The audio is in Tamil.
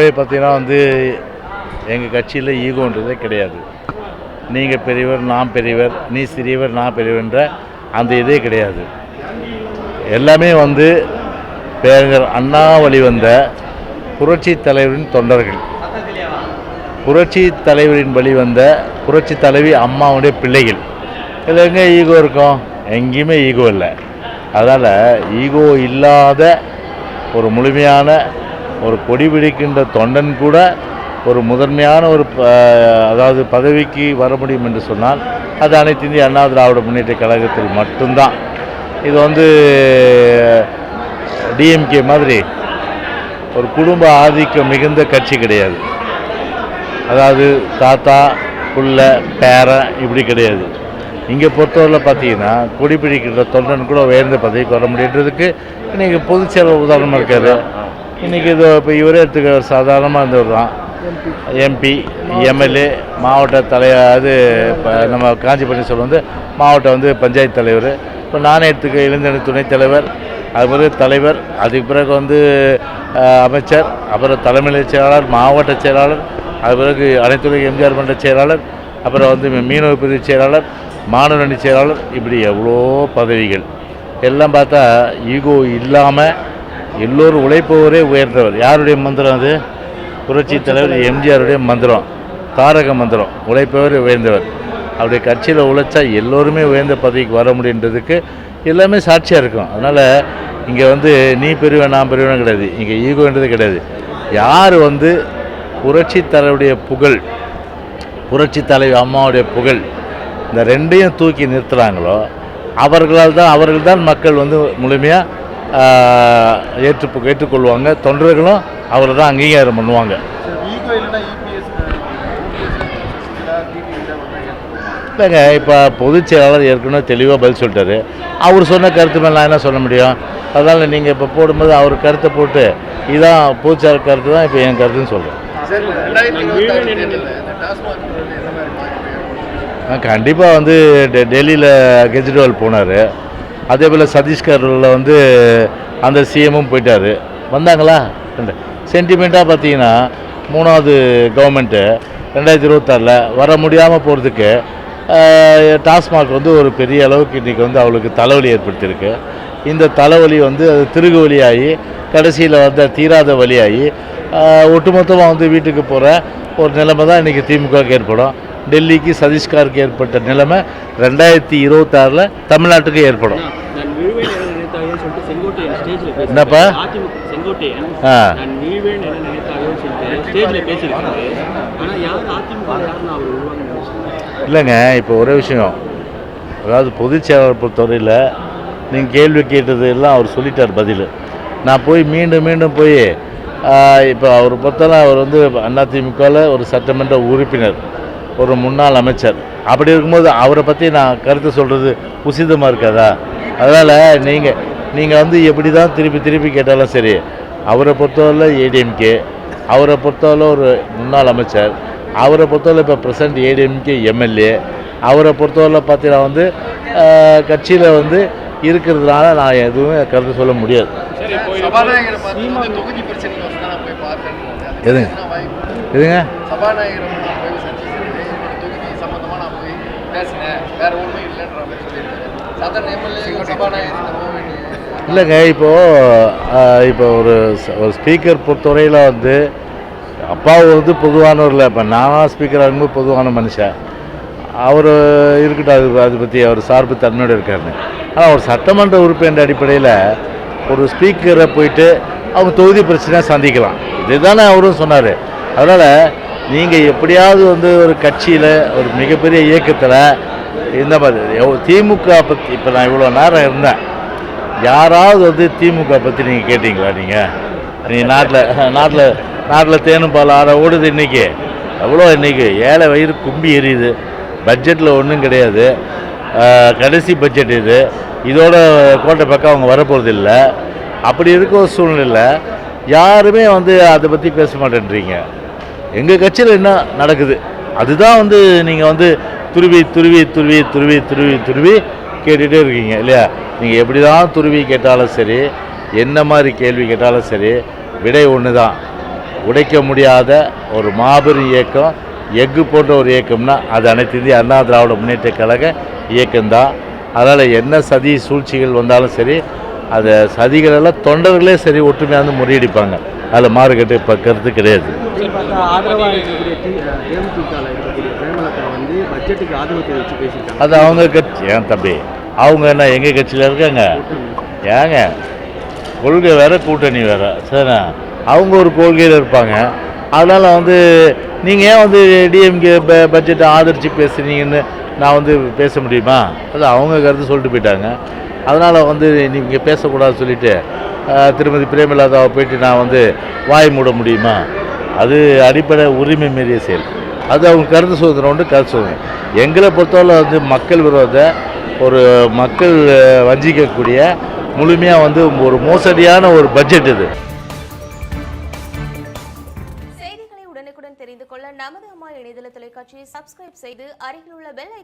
இப்போ பார்த்தீங்கன்னா வந்து எங்கள் கட்சியில் ஈகோன்றதே கிடையாது. நீங்கள் பெரியவர் நான் பெரியவர் நீ சிறியவர் நான் பெரியவர்ன்ற அந்த இதே கிடையாது. எல்லாமே வந்து பேரர் அண்ணா வழி வந்த புரட்சி தலைவரின் தொண்டர்கள். புரட்சி தலைவரின் வழி வந்த புரட்சி தலைவி அம்மாவுடைய பிள்ளைகள். இதில் எங்கே ஈகோ இருக்கும்? எங்கேயுமே ஈகோ இல்லை. அதனால் ஈகோ இல்லாத ஒரு முழுமையான ஒரு கொடி பிடிக்கின்ற தொண்டன் கூட ஒரு முதன்மையான ஒரு ப- அதாவது பதவிக்கு வர முடியும் என்று சொன்னால் அது அனைத்து இந்திய அண்ணா திராவிட முன்னேற்ற கழகத்தில் மட்டும்தான். இது வந்து டிஎம்கே மாதிரி ஒரு குடும்ப ஆதிக்கம் மிகுந்த கட்சி கிடையாது. அதாவது தாத்தா புள்ள பேரன் இப்படி கிடையாது. இங்கே பொறுத்தவரையில் பார்த்தீங்கன்னா கொடி தொண்டன் கூட உயர்ந்த பதவிக்கு வர முடியன்றதுக்கு நீங்கள் பொதுச்செயலர் உதாரணமாக இருக்காரு. இன்றைக்கி இது இப்போ இவரே எடுத்துக்க சாதாரணமாக இருந்தவர் தான். எம்பி எம்எல்ஏ மாவட்ட தலை அது இப்போ நம்ம காஞ்சிபுரம் சொல்ல வந்து மாவட்ட வந்து பஞ்சாயத்து தலைவர். இப்போ நானே எடுத்துக்க இளைஞர் துணைத் தலைவர் அது பிறகு தலைவர் அதுக்கு பிறகு வந்து அமைச்சர் அப்புறம் தலைமை செயலாளர் மாவட்ட செயலாளர் அது பிறகு அனைத்துறை எம்ஜிஆர் மன்ற செயலாளர் அப்புறம் வந்து மீனவ பிரிவு செயலாளர் மாணவரணி செயலாளர் இப்படி எவ்வளோ பதவிகள். எல்லாம் பார்த்தா ஈகோ இல்லாமல் எல்லோரும் உழைப்பவரே உயர்ந்தவர். யாருடைய மந்திரம் அது? புரட்சி தலைவர் எம்ஜிஆருடைய மந்திரம். தாரக மந்திரம். உழைப்பவர் உயர்ந்தவர். அவருடைய கட்சியில் உழைச்சா எல்லோருமே உயர்ந்த பதவிக்கு வர முடியுன்றதுக்கு எல்லாமே சாட்சியாக இருக்கும். அதனால் இங்கே வந்து நீ பெரியவன் நான் பெரியவனும் கிடையாது. இங்கே ஈகோன்றது கிடையாது. யார் வந்து புரட்சி தலைவருடைய புகழ் புரட்சி தலைவி அம்மாவுடைய புகழ் இந்த ரெண்டையும் தூக்கி நிறுத்துகிறாங்களோ அவர்களால் தான் அவர்கள் தான் மக்கள் வந்து முழுமையாக ஏற்று ஏற்றுக்கொள்வாங்க. தொண்டர்களும் அவரை தான் அங்கீகாரம் பண்ணுவாங்க. இல்லைங்க இப்போ பொதுச் செயலாளர் ஏற்கனவே தெளிவாக பதில் சொல்லிட்டாரு. அவர் சொன்ன கருத்து மேலே நான் என்ன சொல்ல முடியும்? அதனால் நீங்கள் இப்போ போடும்போது அவர் கருத்தை போட்டு இதான் பொதுச் செயலாளர் கருத்து தான் இப்போ என் கருத்துன்னு சொல்கிறேன் கண்டிப்பாக வந்து டெ- டெல்லியில் கெஜ்ரிவால் போனார். அதே போல் சத்தீஸ்கரில் வந்து அந்த சிஎம்மும் போயிட்டார். வந்தாங்களா? சென்டிமெண்ட்டாக பார்த்தீங்கன்னா மூணாவது கவர்மெண்ட்டு ரெண்டாயிரத்தி இருபத்தாறில் வர முடியாமல் போகிறதுக்கு டாஸ்மாக் வந்து ஒரு பெரிய அளவுக்கு இன்றைக்கி வந்து அவளுக்கு தலைவலி ஏற்படுத்தியிருக்கு. இந்த தலைவலி வந்து அது திருகு வழியாகி கடைசியில் வந்து தீராத வழியாகி ஒட்டுமொத்தமாக வந்து வீட்டுக்கு போகிற ஒரு நிலைமை தான் இன்றைக்கி திமுகவுக்கு ஏற்படும். டெல்லிக்கு சதீஷ்காருக்கு ஏற்பட்ட நிலைமை ரெண்டாயிரத்தி இருபத்தாறில் தமிழ்நாட்டுக்கு ஏற்படும். என்னப்பா? ஆ. இல்லைங்க இப்போ ஒரே விஷயம். அதாவது பொதுச் செயலாளர் பொறுத்தவரையில் நீங்கள் கேள்வி கேட்டது எல்லாம் அவர் சொல்லிட்டார் பதில். நான் போய் மீண்டும் மீண்டும் போய் இப்போ அவர் பொறுத்தவரை அவர் வந்து அதிமுகவில் ஒரு சட்டமன்ற உறுப்பினர். ஒரு முன்னாள் அமைச்சர். அப்படி இருக்கும்போது அவரை பற்றி நான் கருத்து சொல்கிறது உசிதமாக இருக்காதா? அதனால் நீங்கள் நீங்கள் வந்து எப்படி தான் திருப்பி திருப்பி கேட்டாலும் சரி அவரை பொறுத்தவரையில் ஏடிஎம்கே அவரை பொறுத்தவரை ஒரு முன்னாள் அமைச்சர் அவரை பொறுத்தவரை இப்போ ப்ரெசன்ட் ஏடிஎம்கே எம்எல்ஏ அவரை பொறுத்தவரை பார்த்தீங்கன்னா வந்து கட்சியில் வந்து இருக்கிறதுனால நான் எதுவுமே கருத்து சொல்ல முடியாது. சபாநாயகரை பார்த்து வந்து தொகுதி பிரச்சனைக்கு வந்து தான் நான் போய் பார்த்தேன் அது எதுங்க? என்ன வாய்ப்பு? எதுங்க சபாநாயகரை நான் போய் சந்திச்சிருக்கேன் என்னோட தொகுதி சம்பந்தமா நான் போய் பேசினேன் வேற ஒன்றும் இல்லைன்ற மாதிரி சொல்லியிருக்காரு. சாதாரண எம்எல்ஏ சபாநாயகர் நம்ப வேண்டிய இல்லைங்க இப்போது இப்போ ஒரு ஒரு ஸ்பீக்கர் பொறுத்தவரையில் வந்து அப்பாவு வந்து பொதுவானவர் இல்லை இப்போ நானாக ஸ்பீக்கர் ஆகும்போது பொதுவான மனுஷன். அவர் இருக்கட்டும் அது அதை பற்றி அவர் சார்பு தன்மையோடு இருக்காருன்னு. ஆனால் ஒரு சட்டமன்ற உறுப்பினர் அடிப்படையில் ஒரு ஸ்பீக்கரை போயிட்டு அவங்க தொகுதி பிரச்சனையாக சந்திக்கலாம். இதுதானே அவரும் சொன்னார். அதனால் நீங்கள் எப்படியாவது வந்து ஒரு கட்சியில் ஒரு மிகப்பெரிய இயக்கத்தில் இந்த மாதிரி. திமுக பற்றி இப்போ நான் இவ்வளோ நேரம் இருந்தேன். யாராவது வந்து திமுக பற்றி நீங்கள் கேட்டிங்களா நீங்கள் நீங்கள் நாட்டில் நாட்டில் நாட்டில் தேனும் பால் ஆற ஓடுது இன்றைக்கி எவ்வளோ இன்றைக்கி ஏழை வயிறு கும்பி எரியுது. பட்ஜெட்டில் ஒன்றும் கிடையாது. கடைசி பட்ஜெட் இது. இதோட கோட்டை பக்கம் அவங்க வரப்போகிறது இல்லை. அப்படி இருக்க ஒரு சூழ்நிலை யாருமே வந்து அதை பற்றி பேச மாட்டேன்றீங்க. எங்கள் கட்சியில் என்ன நடக்குது? அதுதான் வந்து நீங்கள் வந்து துருவி துருவி துருவி துருவி துருவி துருவி கேட்டுகிட்டே இருக்கீங்க இல்லையா? நீங்கள் எப்படி தான் துருவி கேட்டாலும் சரி என்ன மாதிரி கேள்வி கேட்டாலும் சரி விடை ஒன்று தான் உடைக்க முடியாத ஒரு மாபெரும் இயக்கம் எஃகு போன்ற ஒரு இயக்கம்னா அது அனைத்து இந்திய அண்ணா திராவிட முன்னேற்ற கழக இயக்கம்தான். அதனால் என்ன சதி சூழ்ச்சிகள் வந்தாலும் சரி அந்த சதிகளெல்லாம் தொண்டர்களே சரி ஒற்றுமையாக வந்து முறியடிப்பாங்க. அதில் மாறுகட்டு இப்போ கருத்து கிடையாது பட்ஜெட்டுக்கு ஆதரவு தெரிவித்து பேசியிருக்காங்க. அது அவங்க கட்சி ஏன் தம்பி? அவங்க என்ன எங்கள் கட்சியில் இருக்காங்க? ஏங்க? கொள்கை வேறு கூட்டணி வேறு. சரிண்ணா? அவங்க ஒரு கொள்கையில் இருப்பாங்க. அதனால் வந்து நீங்கள் ஏன் வந்து டிஎம்கே பட்ஜெட்டை ஆதரித்து பேசுனீங்கன்னு நான் வந்து பேச முடியுமா? அது அவங்க கருத்து சொல்லிட்டு போயிட்டாங்க. அதனால் வந்து நீங்கள் பேசக்கூடாதுன்னு சொல்லிட்டு திருமதி பிரேமலதாவை போயிட்டு நான் வந்து வாய் மூட முடியுமா? அது அடிப்படை உரிமை மீறிய செயல். அது அவங்க கருத்து சுதந்திரம் உண்டு கருத்து சுதந்திரம். எங்களை பொறுத்தவரை வந்து மக்கள் விரோத ஒரு மக்கள் வஞ்சிக்கக்கூடிய முழுமையாக வந்து ஒரு மோசடியான ஒரு பட்ஜெட் இது. செய்திகளை உடனுக்குடன் தெரிந்து கொள்ள நமது அம்மா இணையதள தொலைக்காட்சியை சப்ஸ்கிரைப் செய்து அருகில் உள்ள பெல்